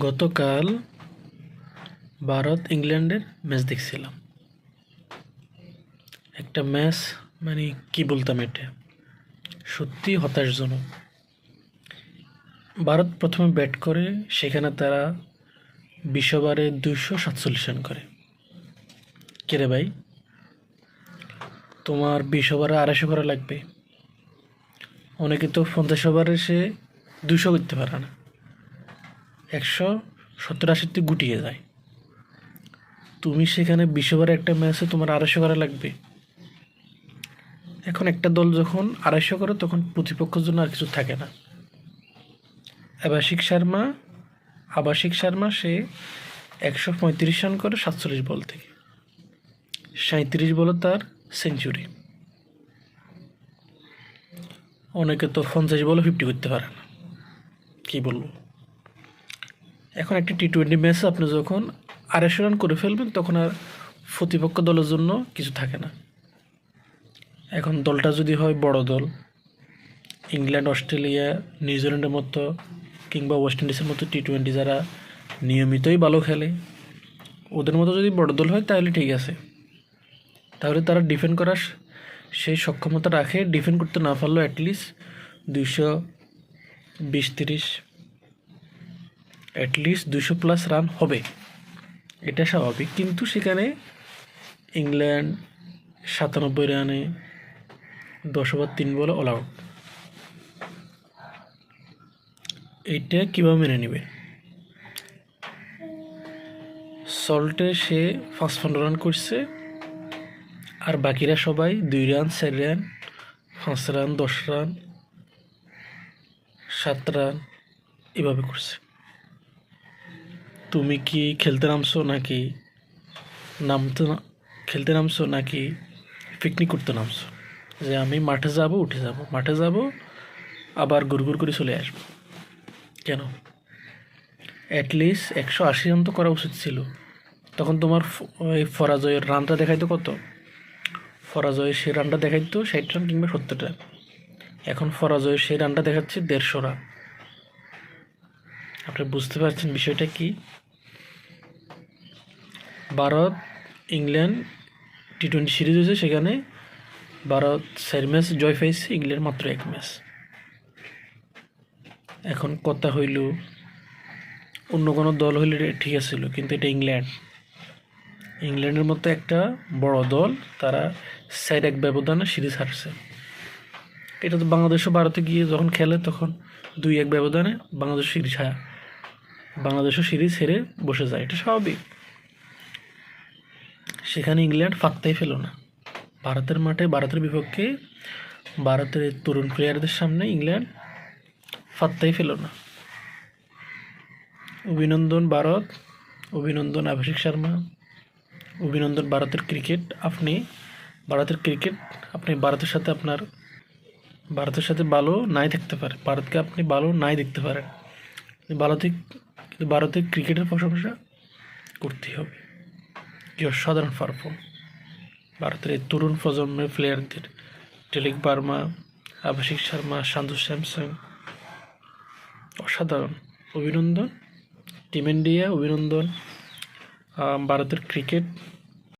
গতকাল ভারত ইংল্যান্ডের ম্যাচ দেখছিলাম। একটা ম্যাচ মানে কি বলতাম এটা? সত্যি হতাশজনক। ভারত প্রথমে ব্যাট করে, সেখানে তারা বিশ ওভারে দুইশো সাতচল্লিশ রান করে। কে রে ভাই? তোমার বিশ ওভারে আড়াইশো করা লাগবে। অনেকে তো পঞ্চাশ ওভারে সে দুশো করতে পারে না। একশো সত্তর আশিতে গুটিয়ে যায়। তুমি সেখানে বিশ একটা ম্যাচে তোমার আড়াইশো করা লাগবে। এখন একটা দল যখন আড়াইশো করে, তখন প্রতিপক্ষের জন্য আর কিছু থাকে না। আবাসিক শর্মা আবাসিক শর্মা সে একশো পঁয়ত্রিশ রান করে সাতচল্লিশ বল থেকে। সাঁত্রিশ বলে তার সেঞ্চুরি। অনেকে তো পঞ্চাশ বলে ফিফটি করতে পারে না। কী বলব? এখন একটা টি টোয়েন্টি ম্যাচে আপনি যখন আড়াইশো রান করে ফেলবেন, তখন আর প্রতিপক্ষ দলের জন্য কিছু থাকে না। এখন দলটা যদি হয় বড় দল, ইংল্যান্ড, অস্ট্রেলিয়া, নিউজিল্যান্ডের মতো কিংবা ওয়েস্ট ইন্ডিজের মতো টি টোয়েন্টি যারা নিয়মিতই ভালো খেলে, ওদের মতো যদি বড় দল হয়, তাহলে ঠিক আছে। তাহলে তারা ডিফেন্ড করার সেই সক্ষমতা রাখে ডিফেন্ড করতে না পারলেও অ্যাটলিস্ট দুইশো বিশ, তিরিশ অ্যাটলিস্ট দুশো প্লাস রান হবে। এটা স্বাভাবিক। কিন্তু সেখানে ইংল্যান্ড সাতানব্বই রানে দশ ওভার তিন বলে অল আউট এইটা কীভাবে মেনে নেবে? সল্টে সে পাঁচপান্ন রান করছে, আর বাকিরা সবাই দুই রান চার রান পাঁচ রান দশ রান সাত রান এভাবে করছে। তুমি কি খেলতে নামছো নাকি নামতে খেলতে নামছো নাকি পিকনিক করতে নামছো? যে আমি মাঠে যাব, উঠে যাব। মাঠে যাব, আবার গুড়গুড় করে চলে আসব। কেন? অ্যাটলিস্ট একশো আশি রান তো করা উচিত ছিল। তখন তোমার ওই ফরাজয়ের রানটা দেখাইতো কত? ফরাজয়ের সেই রানটা দেখাইতো ষাট রান কিংবা সত্তর রান। এখন ফরাজয়ের সেই রানটা দেখাচ্ছে দেড়শো রান। আপনি বুঝতে পারছেন বিষয়টা কি? Bharat, England T twenty series হয়েছে সেখানে। ভারত চার ম্যাচ জয় পাইছে, ইংল্যান্ড মাত্র এক ম্যাচ এখন কথা হইল, অন্য কোনো দল হইলে ঠিক আছিল কিন্তু এটা ইংল্যান্ড। ইংল্যান্ডের মতো একটা বড় দল, তারা সাইড এক ব্যবধানে সিরিজ হারছে। এটা তো বাংলাদেশও ভারতে গিয়ে যখন খেলে, তখন দুই এক ব্যবধানে বাংলাদেশ সিরিজ হায় বাংলাদেশও সিরিজ হেরে বসে যায়। এটা স্বাভাবিক। সেখানে ইংল্যান্ড ফাত্তাই ফেলো না। ভারতের মাঠে, ভারতের বিপক্ষে, ভারতের তরুণ প্লেয়ারদের সামনে ইংল্যান্ড ফাত্তাই ফেলো না। অভিনন্দন ভারত, অভিনন্দন অভিষেক শর্মা, অভিনন্দন ভারতের ক্রিকেট আপনি, ভারতের ক্রিকেট আপনি ভারতের সাথে আপনার, ভারতের সাথে ভালো নাই থাকতে পারে ভারতকে আপনি ভালো নাই দেখতে পারেন। ভারতে ভারতের ক্রিকেটের প্রশংসা করতেই হবে। সাধারণ পারফর্ম। ভারতের এই তরুণ প্রজন্মের প্লেয়ারদের টেলিক বার্মা, আবাসিক শর্মা সান্ধু স্যামসং, অসাধারণ। অভিনন্দন। টিম ইন্ডিয়া, অভিনন্দন। ভারতের ক্রিকেট